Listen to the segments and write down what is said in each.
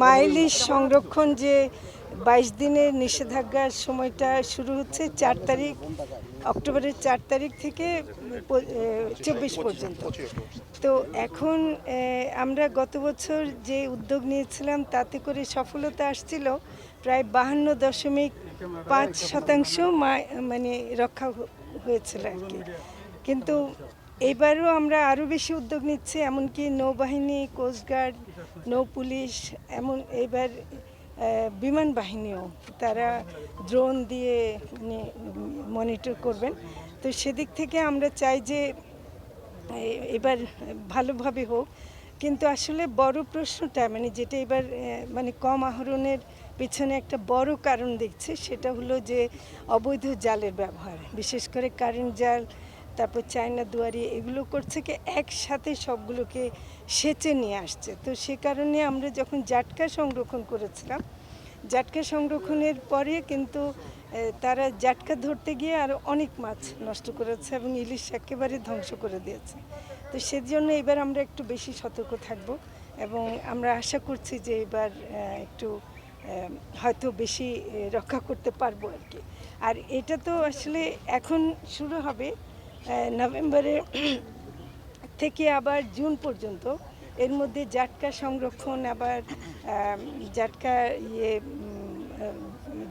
মাইলিশ সংরক্ষণ যে বাইশ দিনের নিষেধাজ্ঞার সময়টা শুরু হচ্ছে চার তারিখ, অক্টোবরের চার তারিখ থেকে চব্বিশ পর্যন্ত। তো এখন আমরা গত বছর যে উদ্যোগ নিয়েছিলাম, তাতে করে সফলতা আসছিল প্রায় বাহান্ন দশমিক পাঁচ শতাংশ মানে রক্ষা হয়েছিল আর কি। কিন্তু এবারও আমরা আরও বেশি উদ্যোগ নিচ্ছি, এমনকি নৌবাহিনী, কোস্টগার্ড নৌ পুলিশ, এমন এবার বিমান বাহিনীও তারা ড্রোন দিয়ে মানে মনিটর করবেন। তো সেদিক থেকে আমরা চাই যে এবার ভালোভাবে হোক। কিন্তু আসলে বড় প্রশ্নটা মানে যেটা এবার মানে কম আহরণের পেছনে একটা বড় কারণ দেখছে, সেটা হলো যে অবৈধ জালের ব্যবহার। বিশেষ করে কারেন্ট জাল তারপর চায়না দুয়ারি, এগুলো করছে কি একসাথে সবগুলোকে সেচে নিয়ে আসছে। তো সে কারণে আমরা যখন জাটকা সংরক্ষণ করেছিলাম, জাটকা সংরক্ষণের পরে কিন্তু তারা জাটকা ধরতে গিয়ে আরও অনেক মাছ নষ্ট করেছে এবং ইলিশ একেবারে ধ্বংস করে দিয়েছে। তো সেজন্য এবার আমরা একটু বেশি সতর্ক থাকব এবং আমরা আশা করছি যে এবার একটু হয়তো বেশি রক্ষা করতে পারব আর কি। আর এটা তো আসলে এখন শুরু হবে আহ, নভেম্বরে থেকে আবার জুন পর্যন্ত এর মধ্যে জাটকা সংরক্ষণ আবার জাটকা ইয়ে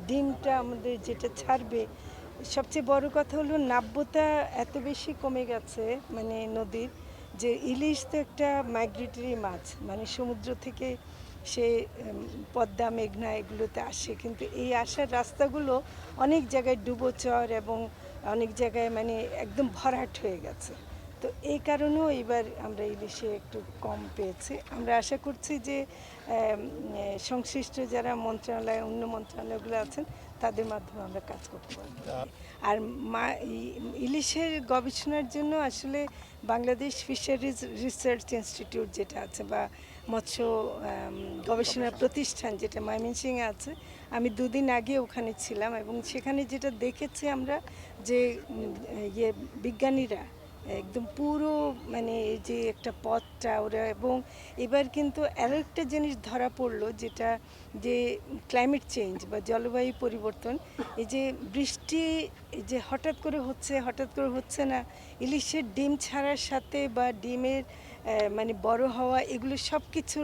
ডিমটা আমাদের যেটা ছাড়বে। সবচেয়ে বড় কথা হলো নাব্যতা এত বেশি কমে গেছে মানে নদীর যে ইলিশ তো একটা মাইগ্রেটরি মাছ মানে সমুদ্র থেকে সে পদ্মা মেঘনা এগুলোতে আসে। কিন্তু এই আসার রাস্তাগুলো অনেক জায়গায় ডুবোচর এবং অনেক জায়গায় মানে একদম ভরাট হয়ে গেছে। তো এই কারণেও এবার আমরা ইলিশে একটু কম পেয়েছি। আমরা আশা করছি যে সংশ্লিষ্ট যারা মন্ত্রণালয়, অন্য মন্ত্রণালয়গুলো আছেন, তাদের মাধ্যমে আমরা কাজ করতে পারব। আর মা ইলিশের গবেষণার জন্য আসলে বাংলাদেশ ফিশারিজ রিসার্চ ইনস্টিটিউট যেটা আছে বা মৎস্য গবেষণা প্রতিষ্ঠান যেটা ময়মনসিংহে আছে, আমি দুদিন আগে ওখানে ছিলাম এবং সেখানে যেটা দেখেছি আমরা যে ইয়ে বিজ্ঞানীরা একদম পুরো মানে যে একটা পথটা ওরা এবং এবার কিন্তু আরও একটা জিনিস ধরা পড়ল যেটা যে ক্লাইমেট চেঞ্জ বা জলবায়ু পরিবর্তন, এই যে বৃষ্টি যে হঠাৎ করে হচ্ছে, হঠাৎ করে হচ্ছে না, ইলিশের ডিম ছাড়ার সাথে বা ডিমের মানে বড় হওয়া, এগুলো সব কিছু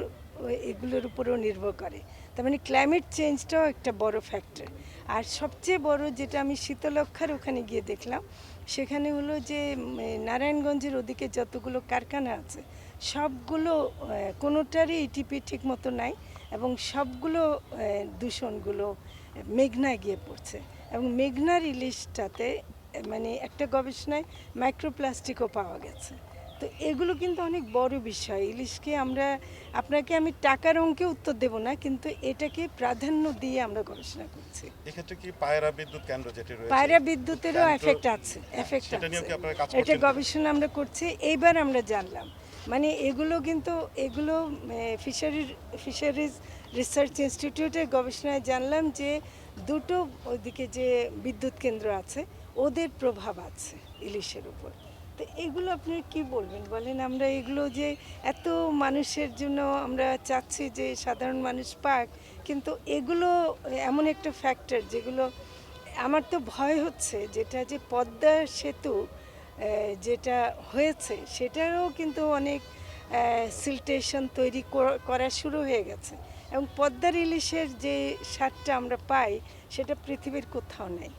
এগুলোর উপরেও নির্ভর করে। তার মানে ক্লাইমেট চেঞ্জটাও একটা বড় ফ্যাক্টর আর সবচেয়ে বড় যেটা আমি শীতলক্ষার ওখানে গিয়ে দেখলাম সেখানে হলো যে নারায়ণগঞ্জের ওদিকে যতগুলো কারখানা আছে, সবগুলো কোনোটারই ইটিপি ঠিক মতো নাই এবং সবগুলো দূষণগুলো মেঘনায় গিয়ে পড়ছে এবং মেঘনার ইলিশটাতে মানে একটা গবেষণায় মাইক্রোপ্লাস্টিকও পাওয়া গেছে। তো এগুলো কিন্তু অনেক বড় বিষয়। ইলিশকে আমরা আপনাকে আমি টাকার অঙ্কে উত্তর দেব না কিন্তু এটাকে প্রাধান্য দিয়ে আমরা গবেষণা করছি। এক্ষেত্রে কি পায়রা বিদ্যুৎ কেন্দ্র যেটি রয়েছে পায়রা বিদ্যুতেরও এফেক্ট আছে এফেক্ট আছে। আপনারা কাজ এটা গবেষণা আমরা করছি। এইবার আমরা জানলাম মানে এগুলো কিন্তু এগুলো ফিশারির ফিশারিজ রিসার্চ ইনস্টিটিউটের গবেষণায় জানলাম যে দুটো ওইদিকে যে বিদ্যুৎ কেন্দ্র আছে ওদের প্রভাব আছে ইলিশের উপর। তো এগুলো আপনি কি বলবেন? বলেন আমরা এগুলো যে এত মানুষের জন্য আমরা চাচ্ছি যে সাধারণ মানুষ পাক, কিন্তু এগুলো এমন একটা ফ্যাক্টর যেগুলো আমার তো ভয় হচ্ছে যেটা যে পদ্মা সেতু যেটা হয়েছে সেটারও কিন্তু অনেক সিলটেশন তৈরি কর- শুরু হয়ে গেছে। এবং পদ্মার ইলিশের যে স্বাদটা আমরা পাই সেটা পৃথিবীর কোথাও নাই।